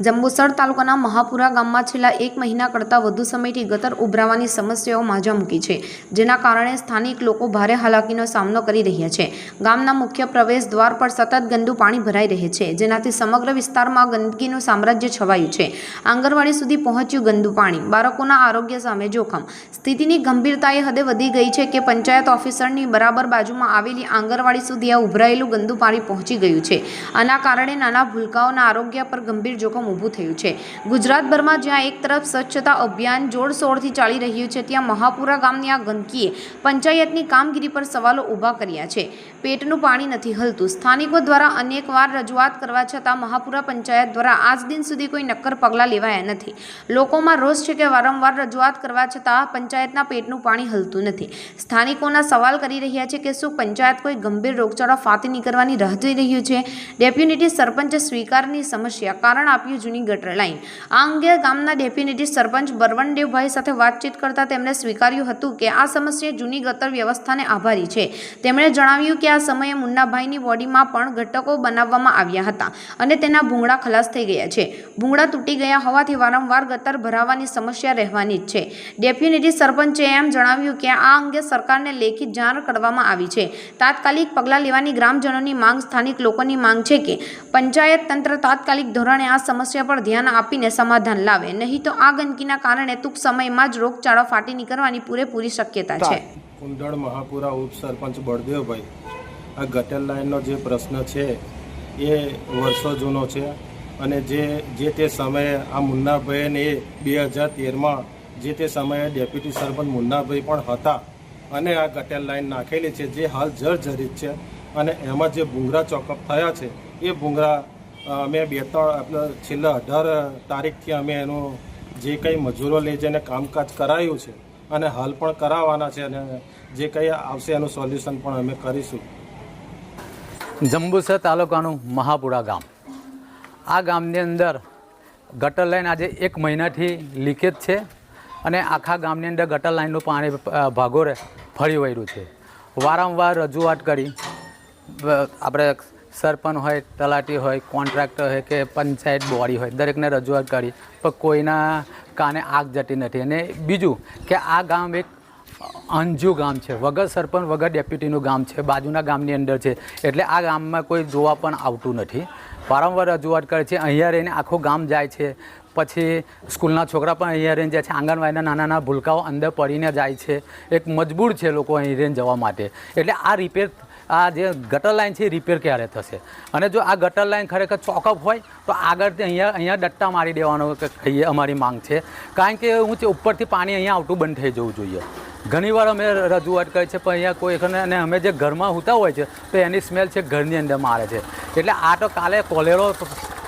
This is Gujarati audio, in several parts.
જંબુસર તાલુકાના મહાપુરા ગામમાં છેલ્લા એક મહિના કરતાં વધુ સમયથી ગટર ઉભરાવાની સમસ્યાઓ માજા મૂકી છે, જેના કારણે સ્થાનિક લોકો ભારે હાલાકીનો સામનો કરી રહ્યા છે. ગામના મુખ્ય પ્રવેશ દ્વાર પર સતત ગંદુ પાણી ભરાઈ રહે છે, જેનાથી સમગ્ર વિસ્તારમાં ગંદકીનું સામ્રાજ્ય છવાયું છે. આંગણવાડી સુધી પહોંચ્યું ગંદુ પાણી. બાળકોના આરોગ્ય સામે જોખમ. સ્થિતિની ગંભીરતા એ હદે વધી ગઈ છે કે પંચાયત ઓફિસરની બરાબર બાજુમાં આવેલી આંગણવાડી સુધી આ ઉભરાયેલું ગંદુ પાણી પહોંચી ગયું છે. આના કારણે નાના ભૂલકાઓના આરોગ્ય પર ગંભીર જોખમ ઊભું થયું છે. ગુજરાતભરમાં જ્યાં એક તરફ સ્વચ્છતા અભિયાન જોરશોરથી ચાલી રહ્યું છે, ત્યાં મહાપુરા ગામની આ ગંદકીએ પંચાયતની કામગીરી પર સવાલો ઊભા કર્યા છે. પેટનું પાણી નથી હલતું. સ્થાનિકો દ્વારા અનેકવાર રજૂઆત કરવા છતાં મહાપુરા પંચાયત દ્વારા આજ દિન સુધી કોઈ નક્કર પગલાં લેવાયા નથી. લોકોમાં રોષ છે કે વારંવાર રજૂઆત કરવા છતાં પંચાયતના પેટનું પાણી હલતું નથી. સ્થાનિકોના સવાલ કરી રહ્યા છે કે શું પંચાયત કોઈ ગંભીર રોગચાળો ફાટી નીકળવાની રાહ જોઈ રહ્યું છે? ડેપ્યુટી સરપંચે સ્વીકારની સમસ્યા. કારણ આપ્યું જૂની ગટર લાઈન. આ અંગે ગામના ડેપ્યુટી સરપંચ બરવનદેવભાઈ સાથે વાતચીત કરતા તેમણે સ્વીકાર્યું હતું કે આ સમસ્યા જૂની ગટર વ્યવસ્થાને આભારી છે. તેમણે જણાવ્યું કે આ સમયે મુન્નાભાઈની બોડીમાં પણ ઘટકો બનાવવામાં આવ્યા હતા અને તેના ભૂંગળા ખલાસ થઈ ગયા છે. ભૂંગળા તૂટી ગયા હોવાથી વારંવાર ગટર ભરાવાની સમસ્યા રહેવાની જ છે. ડેપ્યુટી સરપંચે એમ જણાવ્યું કે આ અંગે સરકારને લેખિત જાણ કરવામાં આવી છે. તાત્કાલિક પગલાં લેવાની ગ્રામજનોની માંગ, સ્થાનિક લોકોની માંગ છે કે પંચાયત તંત્ર તાત્કાલિક ધોરણે આ સમસ્યા પર ધ્યાન આપીને સમાધાન લાવે. નહીં તો આ ગંદકીના કારણે ટૂંક સમયમાં જ રોગચાળો ફાટી નીકળવાની પૂરેપૂરી શક્યતા છે. કુંદળ, મહાપુરા ઉપસરપંચ બળદેવભાઈ, આ ગટર લાઇનનો જે પ્રશ્ન છે, એ વર્ષો જૂનો છે અને જે જે તે સમયે આ મુન્નાભાઈને એ બે હજાર તેરમાં જે તે સમયે ડેપ્યુટી સરપંચ મુન્નાભાઈ પણ હતા અને આ ગટર લાઇન નાખેલી છે, જે હાલ જર્જરિત છે અને એમાં જે ભૂંગરા ચોકઅપ થયા છે, એ ભૂંગરા અમે બે ત્રણ આપણે છેલ્લા અઢાર તારીખથી અમે એનું જે કંઈ મજૂરો લઈ જઈને કામકાજ કરાયું છે અને હાલ પણ કરાવવાના છે અને જે કંઈ આવશે એનું સોલ્યુશન પણ અમે કરીશું. જંબુસર તાલુકાનું મહાપુરા ગામ. આ ગામની અંદર ગટર લાઈન આજે એક મહિનાથી લીકેજ છે અને આખા ગામની અંદર ગટર લાઈનનું પાણી ભાગોરે ફરી વળ્યું છે. વારંવાર રજૂઆત કરી આપણે સરપંચ હોય, તલાટી હોય, કોન્ટ્રાક્ટર હોય કે પંચાયત બોડી હોય, દરેકને રજૂઆત કરી. પણ કોઈના કાને આગ જતી નથી. અને બીજું કે આ ગામ એક અંજુ ગામ છે. વગર સરપંચ, વગર ડેપ્યુટીનું ગામ છે. બાજુના ગામની અંદર છે. એટલે આ ગામમાં કોઈ જોવા પણ આવતું નથી. વારંવાર રજૂઆત કરે છે. અહીંયા રહીને આખું ગામ જાય છે. પછી સ્કૂલના છોકરા પણ અહીંયા રહીને જાય છે. આંગણવાડીના નાના નાના ભૂલકાઓ અંદર પડીને જાય છે. એક મજબૂર છે લોકો અહીં રહીને જવા માટે. એટલે આ રિપેર આ જે ગટર લાઇન છે એ રિપેર ક્યારે થશે? અને જો આ ગટર લાઈન ખરેખર ચોકઅપ હોય, તો આગળથી અહીંયા અહીંયા ડટ્ટા મારી દેવાનો કહીએ અમારી માંગ છે. કારણ કે હું છે, ઉપરથી પાણી અહીંયા આવતું બંધ થઈ જવું જોઈએ. ઘણીવાર અમે રજૂઆત કરી છે, પણ અહીંયા કોઈ અને અમે જે ઘરમાં હોતા હોય છે, તો એની સ્મેલ છે, ઘરની અંદર મારે છે. એટલે આ તો કાલે કોલેરો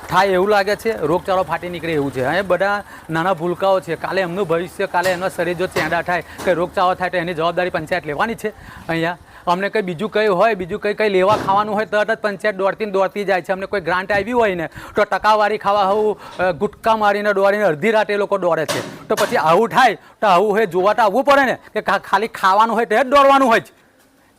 થાય એવું લાગે છે, રોગચાળો ફાટી નીકળે એવું છે. અને બધા નાના ભૂલકાઓ છે. કાલે એમનું ભવિષ્ય, કાલે એમના શરીર જો ચેંડા થાય, કે રોગચાળો થાય, તો એની જવાબદારી પંચાયત લેવાની છે. અહીંયા અમને કંઈ બીજું કંઈ હોય, બીજું કંઈ કંઈ લેવા ખાવાનું હોય, તરત જ પંચાયત દોડતી દોડતી જાય છે. અમને કોઈ ગ્રાન્ટ આવી હોય ને, તો ટકાવારી ખાવા આવું ગુટકા મારીને દોડીને અડધી રાતે એ લોકો દોડે છે. તો પછી આવું થાય, તો આવું હોય જોવા તો આવવું પડે ને, કે ખાલી ખાવાનું હોય તે જ દોડવાનું હોય છે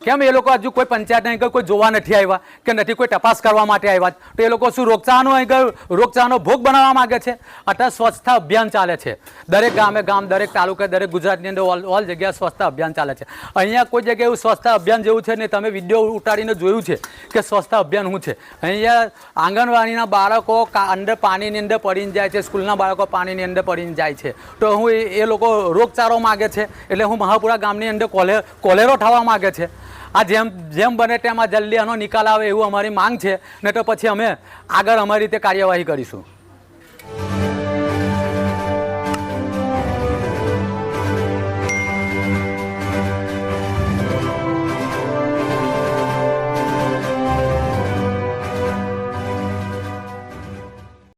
કેમ એ લોકો હજુ કોઈ પંચાયત અહીં કોઈ જોવા નથી આવ્યા કે નથી કોઈ તપાસ કરવા માટે આવ્યા? તો એ લોકો શું રોગચાળાનો અહીં રોગચાળાનો ભોગ બનાવવા માગે છે? અત્યારે સ્વચ્છતા અભિયાન ચાલે છે. દરેક ગામે ગામ, દરેક તાલુકે, દરેક ગુજરાતની અંદર ઓલ ઓલ જગ્યાએ સ્વચ્છતા અભિયાન ચાલે છે. અહીંયા કોઈ જગ્યાએ એવું સ્વચ્છતા અભિયાન જેવું છે ને તમે વીડિયો ઉતારીને જોયું છે કે સ્વચ્છતા અભિયાન શું છે? અહીંયા આંગણવાડીના બાળકો અંદર પાણીની અંદર પડીને જાય છે, સ્કૂલના બાળકો પાણીની અંદર પડીને જાય છે. તો હું એ લોકો રોગચાળો માગે છે. એટલે હું મહાપુરા ગામની અંદર કોલે કોલેરો થવા માગે છે. આ જેમ જેમ બને તેમ આ જલ્દી આનો નિકાલ આવે એવું અમારી માંગ છે. નહીં તો પછી અમે આગળ અમારી રીતે કાર્યવાહી કરીશું.